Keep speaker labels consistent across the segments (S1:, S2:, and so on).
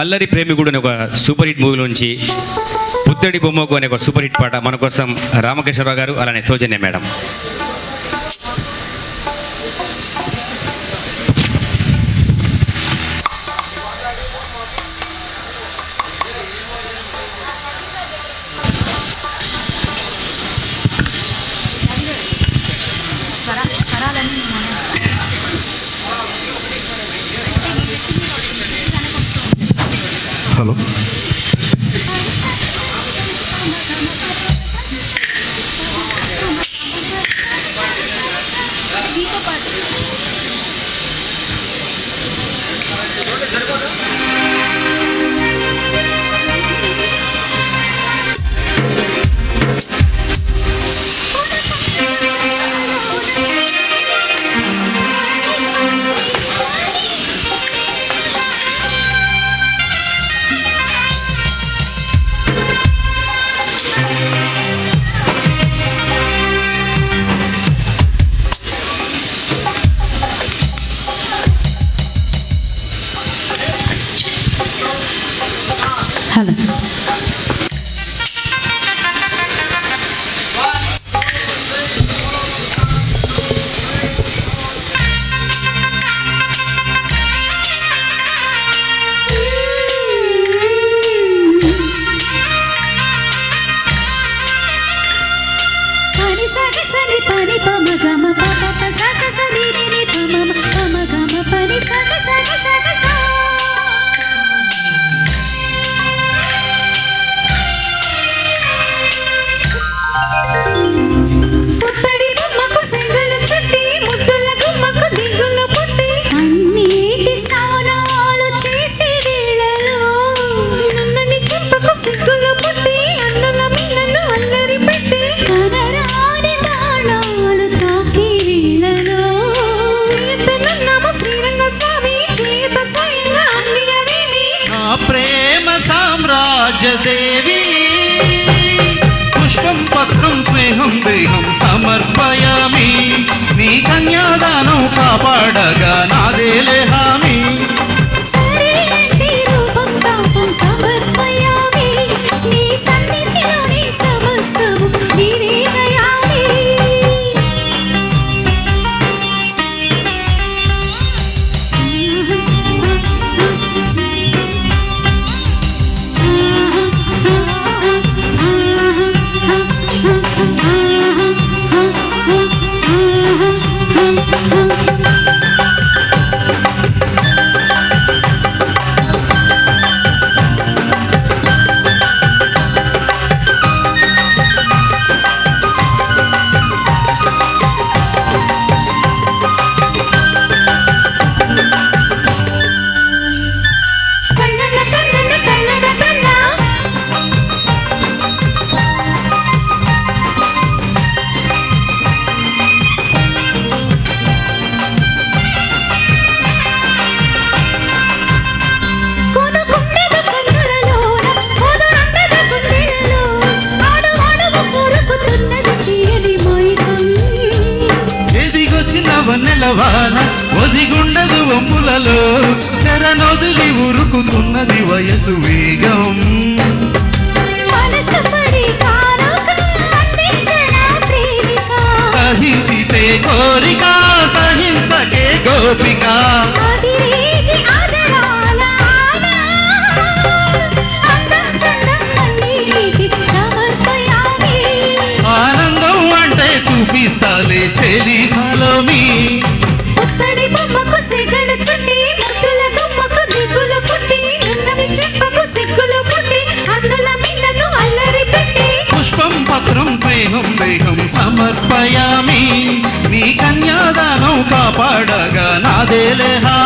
S1: అల్లరి ప్రేమికుడు అనే ఒక సూపర్ హిట్ మూవీ నుంచి పుత్తడి బొమ్మకు అనే ఒక సూపర్ హిట్ పాట మన కోసం రామకృష్ణరావు గారు అలానే సౌజన్య మేడం.
S2: Helen. ప్రేమ సామ్రాజ్య దేవి. పుష్పం పత్రం స్నేహం దేహం సమర్పయామి. నీ కన్యాదానం కాపాడగా నాదేలే హామీ వన్నెలవాన ఒదిగుండదు వంపులలో చెరనొదిలి ఉరుకుతున్నది వయసు వేగం. సహించితే కోరిక సహించకే గోపిక. ఆనందం అంటే చూపిస్తాలే చెలి ఫాలో మీ దేహం దేహం సమర్పయామి. నీ కన్యాదానం కాపాడగా నాదేలే హామీ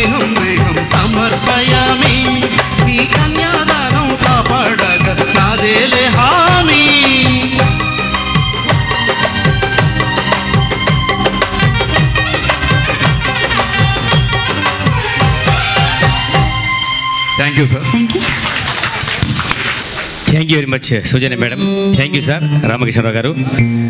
S3: దేహం దేహం సమర్పయామి. నీ కన్యాదానం కాపాడగ నాదేలే హామీ
S4: thank you sir
S1: thank you thank you very much Sujana madam thank you sir Ramakrishna Rao గారు.